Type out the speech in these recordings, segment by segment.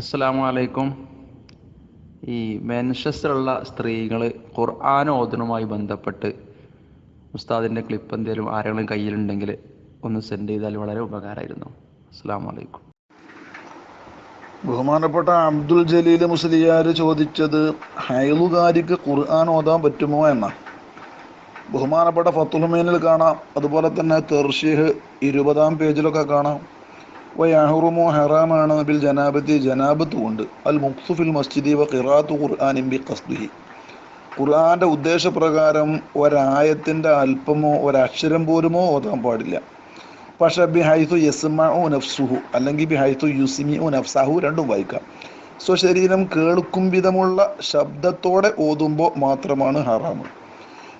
അസ്സലാമു അലൈക്കും ഈ മെൻഷസിലുള്ള സ്ത്രീകൾ ഖുർആൻ ഓതണുമായി ബന്ധപ്പെട്ട് ഉസ്താദിന്റെ ക്ലിപ്പ് എന്തെങ്കിലും ആരെങ്കിലും കയ്യിലുണ്ടെങ്കിൽ ഒന്ന് സെൻഡ് ചെയ്താൽ വളരെ ഉപകാരമായിരുന്നു. അസ്സലാമു അലൈക്കും ബഹുമാനപ്പെട്ട അബ്ദുൽ ജലീൽ മുസ്ലിയാർ ചോദിച്ചത് ഹൈലുകാരിക്ക് ഖുർആൻ ഓതാൻ പറ്റുമോ എന്നാണ് ബഹുമാനപ്പെട്ട ഫത്തുൽമീനിൽ കാണാം. അതുപോലെ തന്നെ തെർഷീഹ് ഇരുപതാം പേജിലൊക്കെ കാണാം. വയഹറുമോ ഹറാമാണ് ബിൽ ജനാബത്തി. ജനാബത്ത് കൊണ്ട്. അൽ മുക്സുഫിൽ മസ്ജിദി വ ഖിറാത്തു ഖുർആാനിം ബി ഖസ്ദിഹി. ഖുർആന്റെ ഉദ്ദേശപ്രകാരം ഒരായത്തിന്റെ അല്പമോ ഒരക്ഷരം പോലുമോ ഓതാൻ പാടില്ല. പക്ഷെ ഹൈസു യസ്മഉ നഫ്സുഹു അല്ലെങ്കിൽ ബി ഹൈസു യുസ്മിഉ നഫ്സാഹു രണ്ടും വായിക്കാം. സ്വശരീരം കേൾക്കും വിധമുള്ള ശബ്ദത്തോടെ ഓതുമ്പോൾ മാത്രമാണ് ഹറാമ്.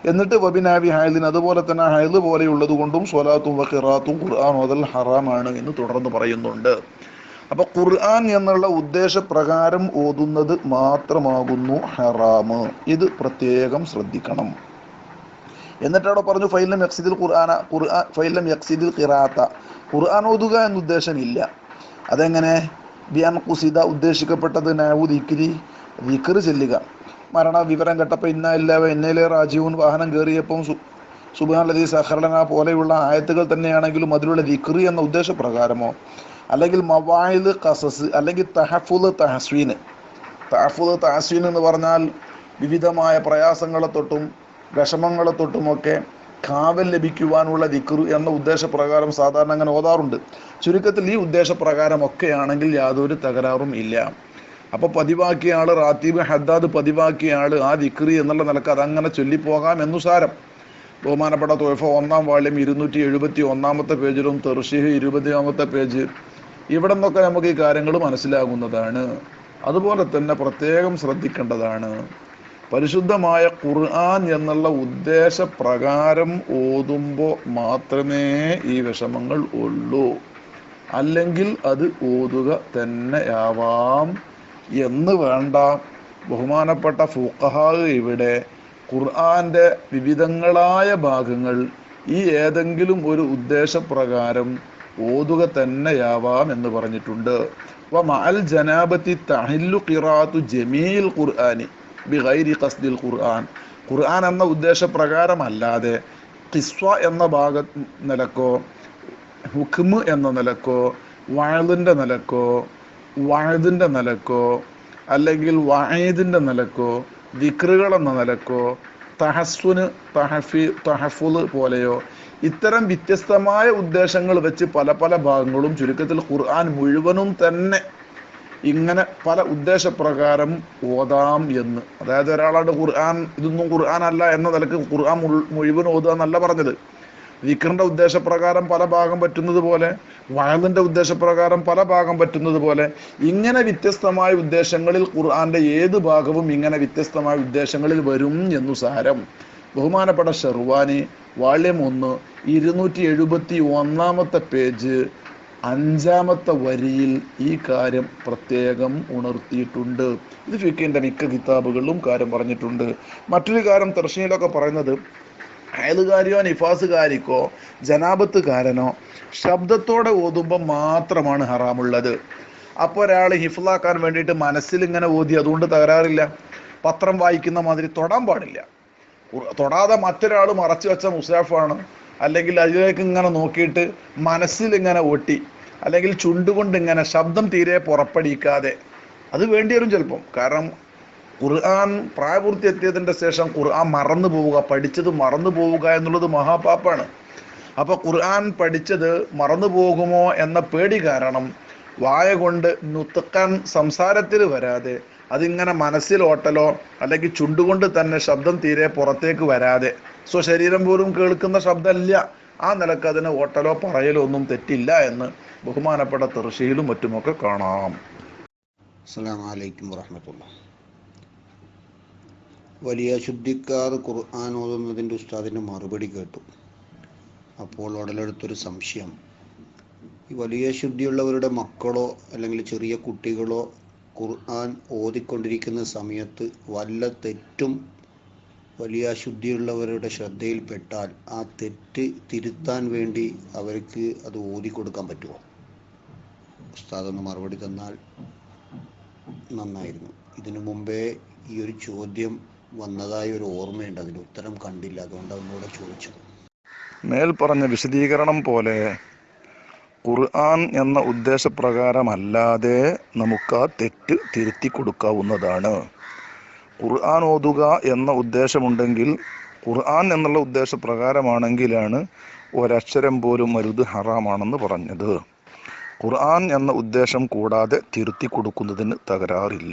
എന്നിട്ട് വബിനാവി ഹൈലിൻ അതുപോലെ തന്നെ ഹൈൽ പോലെയുള്ളത് കൊണ്ടും സ്വലാത്തും വഖിറാത്തും ഖുർആൻ മുതൽ ഹറാമാണ് എന്ന് തുടർന്ന് പറയുന്നുണ്ട്. അപ്പൊ ഖുർആൻ എന്നുള്ള ഉദ്ദേശപ്രകാരം ഓതുന്നത് മാത്രമാകുന്നു ഹറാമ് ഇത് പ്രത്യേകം ശ്രദ്ധിക്കണം. എന്നിട്ട് അവിടെ പറഞ്ഞു ഫൈലം യക്സിദിൽ ഖുർആന ഖുർആൻ ഫൈലം യക്സിദിൽ ഖിറാത്ത. ഖുർആൻ ഓതുക എന്ന ഉദ്ദേശമില്ല അതെങ്ങനെ? ബിയാൻ കുസിദ ഉദ്ദേശിക്കപ്പെട്ടത് നാവു ദിക്രി ദിക്ർ ചെല്ലുക. മരണ വിവരം കേട്ടപ്പോൾ ഇന്ന ഇല്ലാവ എന്നയിലെ രാജീവൻ വാഹനം കയറിയപ്പം സഹറന സഹർലന പോലെയുള്ള ആയത്തുകൾ തന്നെയാണെങ്കിലും അതിലുള്ള വിക്രി എന്ന ഉദ്ദേശപ്രകാരമോ? അല്ലെങ്കിൽ മവായിൽ കസസ് അല്ലെങ്കിൽ തഹഫുൽ തഹസ്വീന് തഹഫുൽ തഹസ്വീൻ എന്ന് പറഞ്ഞാൽ വിവിധമായ പ്രയാസങ്ങളെ തൊട്ടും വിഷമങ്ങളെ തൊട്ടുമൊക്കെ കാവൽ ലഭിക്കുവാനുള്ള ദിക്റു എന്ന ഉദ്ദേശപ്രകാരം സാധാരണ അങ്ങനെ ഓതാറുണ്ട്. ചുരുക്കത്തിൽ ഈ ഉദ്ദേശപ്രകാരമൊക്കെയാണെങ്കിൽ യാതൊരു തകരാറും ഇല്ല. അപ്പൊ പതിവാക്കിയ ആൾ റാത്തീബ് ഹദ്ദാദ് പതിവാക്കിയ ആൾ ആ ദിക്രി എന്നുള്ള നിലയ്ക്ക് അതങ്ങനെ ചൊല്ലിപ്പോകാം എന്നു സാരം. ബഹുമാനപ്പെട്ട തോഫ ഒന്നാം വാള്യം ഇരുന്നൂറ്റി എഴുപത്തി ഒന്നാമത്തെ പേജിലും തെർഷീഹ് ഇരുപത്തിയാമത്തെ പേജ്. ഇവിടെ നിന്നൊക്കെ നമുക്ക് ഈ കാര്യങ്ങൾ മനസ്സിലാകുന്നതാണ്. അതുപോലെ തന്നെ പ്രത്യേകം ശ്രദ്ധിക്കേണ്ടതാണ്. പരിശുദ്ധമായ ഖുർആൻ എന്നുള്ള ഉദ്ദേശപ്രകാരം ഓതുമ്പോൾ മാത്രമേ ഈ വിഷമങ്ങൾ ഉള്ളൂ. അല്ലെങ്കിൽ അത് ഓതുക തന്നെയാവാം എന്ന് വേണ്ട. ബഹുമാനപ്പെട്ട ഫുഖഹാ ഇവിടെ ഖുർആന്റെ വിവിധങ്ങളായ ഭാഗങ്ങൾ ഈ ഏതെങ്കിലും ഒരു ഉദ്ദേശപ്രകാരം ഓതുക തന്നെയാവാം എന്ന് പറഞ്ഞിട്ടുണ്ട്. ജമീൽ ഖുർആനി ബിഗൈരി ഖസ്ദിൽ ഖുർആൻ. ഖുർആൻ എന്ന ഉദ്ദേശപ്രകാരമല്ലാതെ ഖിസ്വ എന്ന ഭാഗ നിലക്കോ ഹുക്മ് എന്ന നിലക്കോ വാഴലിന്റെ നിലക്കോ വയതിന്റെ നിലക്കോ അല്ലെങ്കിൽ വഴയതിന്റെ നിലക്കോ ദിക്റുകൾ എന്ന നിലക്കോ തഹസ്സുന് തഹഫി തഹഫുൽ പോലെയോ ഇത്തരം വ്യത്യസ്തമായ ഉദ്ദേശങ്ങൾ വെച്ച് പല പല ഭാഗങ്ങളും ചുരുക്കത്തിൽ ഖുർആൻ മുഴുവനും തന്നെ ഇങ്ങനെ പല ഉദ്ദേശപ്രകാരം ഓതാം എന്ന്. അതായത് ഒരാളുടെ ഖുർആൻ ഇതൊന്നും ഖുർആൻ അല്ല എന്ന നിലയ്ക്ക് ഖുർആൻ മുഴുവൻ ഓതുക എന്നല്ല പറഞ്ഞത്. വിക്രന്റെ ഉദ്ദേശപ്രകാരം പല ഭാഗം പറ്റുന്നത് പോലെ വയലിന്റെ ഉദ്ദേശപ്രകാരം പല ഭാഗം പറ്റുന്നത് പോലെ ഇങ്ങനെ വ്യത്യസ്തമായ ഉദ്ദേശങ്ങളിൽ ഖുർആന്റെ ഏത് ഭാഗവും ഇങ്ങനെ വ്യത്യസ്തമായ ഉദ്ദേശങ്ങളിൽ വരും എന്നു സാരം. ബഹുമാനപ്പെട്ട ഷെർവാനി വാള്യം ഒന്ന് ഇരുന്നൂറ്റി എഴുപത്തി ഒന്നാമത്തെ പേജ് അഞ്ചാമത്തെ വരിയിൽ ഈ കാര്യം പ്രത്യേകം ഉണർത്തിയിട്ടുണ്ട്. ഇത് ഫിക്കിന്റെ മിക്ക കിതാബുകളിലും കാര്യം പറഞ്ഞിട്ടുണ്ട്. മറ്റൊരു കാര്യം തെർഷനിലൊക്കെ പറയുന്നത് അയലുകാരിയോ നിഫാസുകാരിക്കോ ജനാപത്തുകാരനോ ശബ്ദത്തോടെ ഓതുമ്പോൾ മാത്രമാണ് ഹറാമുള്ളത്. അപ്പോൾ ഒരാൾ ഹിഫ്ലാക്കാൻ വേണ്ടിയിട്ട് മനസ്സിൽ ഇങ്ങനെ ഓതി അതുകൊണ്ട് തകരാറില്ല. പത്രം വായിക്കുന്ന മാതിരി തൊടാൻ പാടില്ല. തൊടാതെ മറ്റൊരാൾ മറച്ചു വെച്ച മുസാഫാണ് അല്ലെങ്കിൽ അതിലേക്ക് ഇങ്ങനെ നോക്കിയിട്ട് മനസ്സിൽ ഇങ്ങനെ ഒട്ടി അല്ലെങ്കിൽ ചുണ്ടുകൊണ്ട് ഇങ്ങനെ ശബ്ദം തീരെ പുറപ്പെടിക്കാതെ അത് വേണ്ടി വരും ചിലപ്പം. കാരണം ഖുർആൻ പ്രായപൂർത്തി എത്തിയതിന്റെ ശേഷം ഖുർആൻ മറന്നു പോവുക പഠിച്ചത് മറന്നു പോവുക എന്നുള്ളത് മഹാപാപ്പാണ്. അപ്പോൾ ഖുർആൻ പഠിച്ചത് മറന്നു പോകുമോ എന്ന പേടി കാരണം വായ കൊണ്ട് നുത്തക്കാൻ സംസാരത്തിൽ വരാതെ അതിങ്ങനെ മനസ്സിലോട്ടലോ അല്ലെങ്കിൽ ചുണ്ടുകൊണ്ട് തന്നെ ശബ്ദം തീരെ പുറത്തേക്ക് വരാതെ. സ്വശരീരം പോലും കേൾക്കുന്ന ശബ്ദമല്ല. ആ നിലയ്ക്ക് അതിന് ഓട്ടലോ പറയലോ ഒന്നും തെറ്റില്ല എന്ന് ബഹുമാനപ്പെട്ട തെർശയിലും മറ്റുമൊക്കെ കാണാം. അസ്സാം വലൈക്കും വറഹമത്തുള്ള വലിയ ശുദ്ധിക്കാർ ഖുർആൻ ഓതുന്നതിന്റെ ഉസ്താദിന്റെ മറുപടി കേട്ടു. അപ്പോൾ ഉടലെടുത്തൊരു സംശയം. ഈ വലിയ ശുദ്ധിയുള്ളവരുടെ മക്കളോ അല്ലെങ്കിൽ ചെറിയ കുട്ടികളോ ഖുർആൻ ഓതിക്കൊണ്ടിരിക്കുന്ന സമയത്ത് വല്ല തെറ്റും വലിയ ശുദ്ധിയുള്ളവരുടെ ശ്രദ്ധയിൽപ്പെട്ടാൽ ആ തെറ്റ് തിരുത്താൻ വേണ്ടി അവർക്ക് അത് ഓതി കൊടുക്കാൻ പറ്റുമോ? ഉസ്താദ് ഒന്ന് മറുപടി തന്നാൽ നന്നായിരുന്നു. ഇതിനു മുമ്പേ ഈ ഒരു ചോദ്യം വന്നതായി ഒരു ഓർമ്മയുണ്ട്. അതിന് ഉത്തരം കണ്ടില്ല. അതുകൊണ്ട് അതിനോട് ചോദിച്ചു മേൽ പറഞ്ഞ വിശദീകരണം പോലെ ഖുർആൻ എന്ന ഉദ്ദേശപ്രകാരമല്ലാതെ നമുക്ക് ആ തെറ്റ് തിരുത്തി കൊടുക്കാവുന്നതാണ്. ഖുർആൻ ഓതുക എന്ന ഉദ്ദേശമുണ്ടെങ്കിൽ ഖുർആൻ എന്നുള്ള ഉദ്ദേശപ്രകാരമാണെങ്കിലാണ് ഒരക്ഷരം പോലും മരുത് ഹറാമാണെന്ന് പറഞ്ഞത്. ഖുർആൻ എന്ന ഉദ്ദേശം കൂടാതെ തിരുത്തി കൊടുക്കുന്നതിന് തകരാറില്ല.